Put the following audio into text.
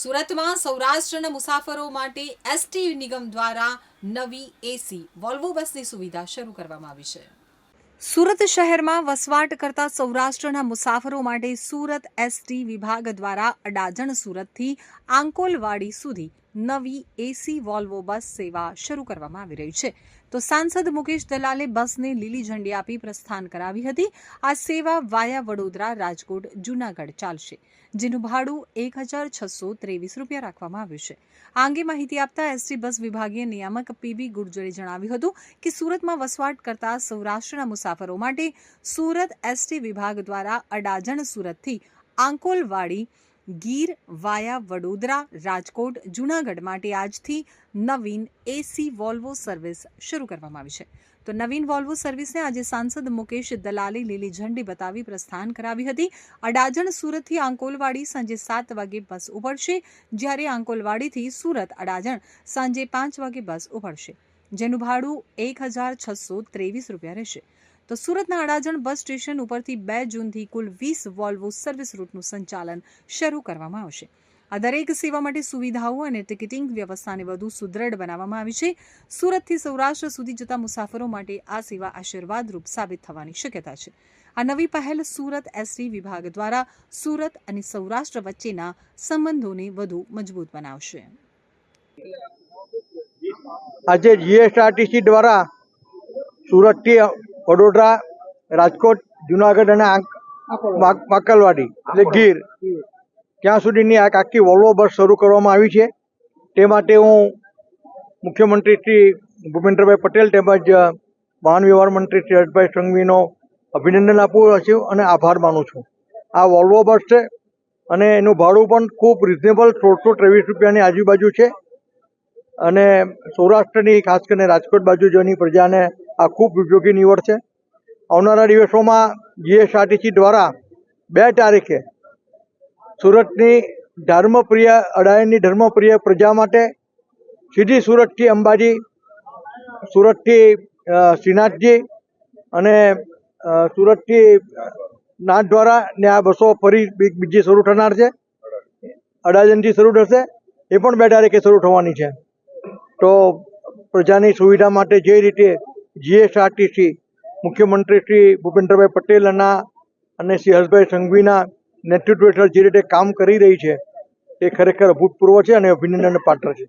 સુરતમાં સૌરાષ્ટ્રના મુસાફરો માટે એસટી નિગમ દ્વારા નવી એસી, વોલ્વો બસની સુવિધા શરૂ કરવામાં આવી છે. સુરત શહેરમાં વસવાટ કરતા સૌરાષ્ટ્રના મુસાફરો માટે સુરત એસટી વિભાગ દ્વારા અડાજણ સુરતથી આંકોલવાડી સુધી નવી એસી વોલ્વો બસ સેવા શરૂ કરવામાં આવી રહી છે. તો સાંસદ મુકેશ દલાલે બસને લીલી ઝંડી આપી પ્રસ્થાન કરાવી હતી. આ સેવા વાયા વડોદરા, રાજકોટ, જૂનાગઢ ચાલશે, જેનું ભાડું એક હજાર છસો ત્રેવીસ રૂપિયા રાખવામાં આવ્યું છે. આ અંગે માહિતી આપતા એસટી બસ વિભાગીય નિયામક પીબી ગુર્જરે જણાવ્યું હતું કે સુરતમાં વસવાટ કરતા સૌરાષ્ટ્રના મુસાફરો માટે સુરત એસટી વિભાગ દ્વારા અડાજણ સુરતથી આંકોલવાડી ગીર વાયા વડોદરા, રાજકોટ, જૂનાગઢ માટે આજથી નવીન એસી વોલ્વો સર્વિસ શરૂ કરવામાં આવી છે. તો નવીન વોલ્વો સર્વિસને આજે સાંસદ મુકેશ દલાલે લીલી ઝંડી બતાવી પ્રસ્થાન કરાવી હતી. અડાજણ, સુરતથી આંકોલવાડી સાંજે સાત વાગે બસ ઉપડશે જ્યારે આંકોલવાડીથી સુરત, અડાજણ સાંજે પાંચ વાગે બસ ઉપડશે જેનું ભાડું એક હજાર છસો ત્રેવીસ રૂપિયા રહેશે. તો સુરતના અડાજણ બસ સ્ટેશન ઉપરથી બે જૂનથી કુલ વીસ વોલ્વો સર્વિસ રૂટનું સંચાલન શરૂ કરવામાં આવશે. આ દરેક સેવા માટે સુવિધાઓ અને ટિકિટિંગ વ્યવસ્થાને વધુ સુદૃઢ બનાવવામાં આવી છે. સુરતથી સૌરાષ્ટ્ર સુધી જતા મુસાફરો માટે આ સેવા આશીર્વાદરૂપ સાબિત થવાની શક્યતા છે. આ નવી પહેલ સુરત એસટી વિભાગ દ્વારા સુરત અને સૌરાષ્ટ્ર વચ્ચેના સંબંધોને વધુ મજબૂત બનાવશે. આજે જીએસઆરટીસી દ્વારા સુરતથી વડોદરા રાજકોટ જુનાગઢ અને માકલવાડી એટલે ગીર. ત્યાં સુધીની આ આખી વોલ્વો બસ શરૂ કરવામાં આવી છે. તે માટે હું મુખ્યમંત્રી શ્રી ભૂપેન્દ્રભાઈ પટેલ તેમજ વાહન વ્યવહાર મંત્રી શ્રી હર્ષભાઈ સંઘવીનો અભિનંદન આપું છું અને આભાર માનું છું. આ વોલ્વો બસ છે અને એનું ભાડું પણ ખૂબ રિઝનેબલ સોળસો ત્રેવીસ રૂપિયાની આજુબાજુ છે. અને સૌરાષ્ટ્રની ખાસ કરીને રાજકોટ બાજુ જોની પ્રજાને આ ખૂબ ઉપયોગી નીવડ છે. આવનારા દિવસોમાં જીએસઆરટીસી દ્વારા બે તારીખે સુરતની ધર્મપ્રિય, અડાયણની ધર્મપ્રિય પ્રજા માટે સીધી સુરતથી અંબાજી, સુરતથી શ્રીનાથજી અને સુરતથી નાથ દ્વારા ને આ બસો ફરી બીજી શરૂ થનાર છે. અડાજણથી શરૂ થશે. એ પણ બે તારીખે શરૂ થવાની છે. તો પ્રજાની સુવિધા માટે જે રીતે જીએસઆરટીસી મુખ્યમંત્રી શ્રી ભૂપેન્દ્રભાઈ પટેલના અને શ્રી હર્ષભાઈ સંઘવીના નેતૃત્વ હેઠળ જે રીતે કામ કરી રહી છે એ ખરેખર અભૂતપૂર્વ છે અને અભિનંદન પાત્ર છે.